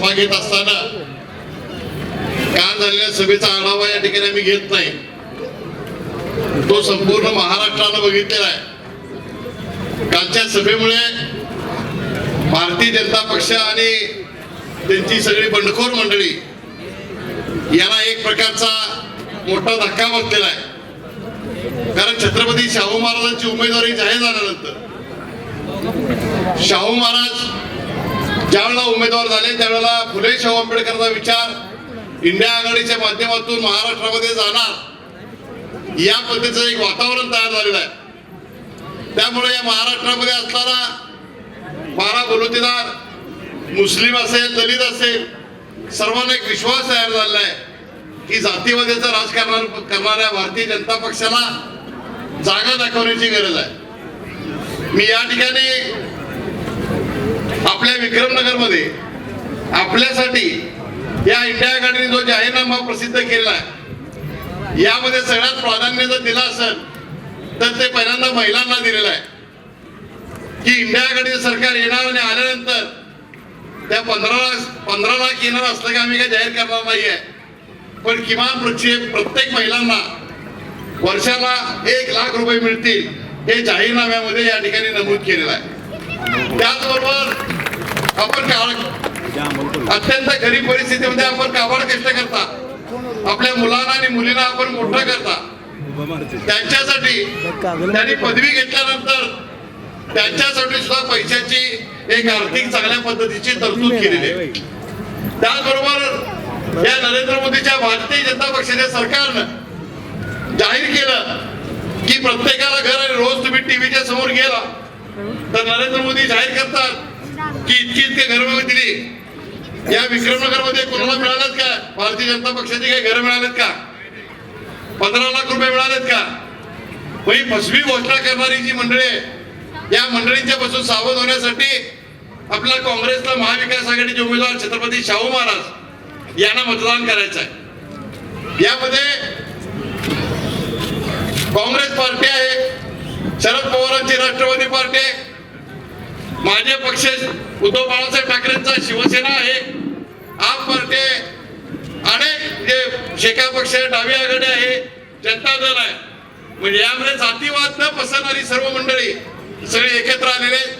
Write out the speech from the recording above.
सभा घेत असताना काल झालेल्या सभेचा आढावा या ठिकाणी आम्ही घेत नाही. तो संपूर्ण महाराष्ट्रानं बघितलेला आहे. कालच्या सभेमुळे भारतीय जनता पक्ष आणि त्यांची सगळी बंडखोर मंडळी यांना एक प्रकारचा मोठा धक्का बसलेला आहे. कारण छत्रपती शाहू महाराजांची उमेदवारी जाहीर झाल्यानंतर शाहू महाराज ज्यावेळेला उमेदवार झाले त्यावेळेला फुले शाहू आंबेडकरचा विचार इंडिया आघाडीच्या माध्यमातून महाराष्ट्रामध्ये जाणार. या पद्धतीचं एक वातावरण तयार झालेलं आहे. त्यामुळे या महाराष्ट्रामध्ये असणारा बारा बलुतेदार मुस्लिम असेल दलित असेल सर्वांना एक विश्वास तयार झालेला आहे की जातीवाद्याचं राजकारण करणाऱ्या भारतीय जनता पक्षाला जागा दाखवण्याची गरज आहे. मी या ठिकाणी आपल्या विक्रमनगरमध्ये आपल्यासाठी या इंडिया आघाडीने जो जाहीरनामा प्रसिद्ध केलेला आहे यामध्ये सगळ्यात प्राधान्य जर दिलं असेल तर ते पहिल्यांदा महिलांना दिलेलं आहे. की इंडिया आघाडीचं सरकार येणार आणि आल्यानंतर त्या पंधरा लाख पंधरा लाख येणार असलं की आम्ही काही जाहीर करणार नाही आहे. पण किमान प्रत्येक महिलांना वर्षाला एक लाख रुपये मिळतील हे जाहीरनाम्यामध्ये या ठिकाणी नमूद केलेलं आहे. त्याचबरोबर आपण का- अत्यंत गरीब परिस्थितीमध्ये आपण काबाड कष्ट करता. आपल्या मुलांना आणि मुलींना आपण मोठं करता. त्यांच्यासाठी त्यांनी पदवी घेतल्यानंतर त्यांच्यासाठी सुद्धा पैशाची एक आर्थिक चांगल्या पद्धतीची तरतूद केलेली आहे. त्याचबरोबर या नरेंद्र मोदीच्या भारतीय जनता पक्षाच्या सरकारनं जाहीर केलं की प्रत्येकाला घर आणि रोज तुम्ही टीव्हीच्या समोर गेला तर नरेंद्र मोदी जाहीर करतात. की इतकी इतके घर दिली. या विक्रमनगरमध्ये कोणाला मिळालेत का? भारतीय जनता पक्षाची काही घर मिळालेत का? पंधरा लाख रुपये मिळालेत का? ही फसवी घोषणा करणारी जी मंडळी या मंडळींच्या पासून सावध होण्यासाठी आपला काँग्रेसला महाविकास आघाडीचे उमेदवार छत्रपती शाहू महाराज यांना मतदान करायचं आहे. यामध्ये काँग्रेस पार्टी आहे शरद पवारांची राष्ट्रवादी पार्टी आहे माझे पक्ष उद्धव बाळासाहेब ठाकरेंचा शिवसेना आहे आप पार्टी अनेक जे शेका पक्ष डावी आघाडी आहे जनता दल आहे म्हणजे यामध्ये जातीवाद न पसरणारी सर्व मंडळी सगळे एकत्र आलेले आहेत.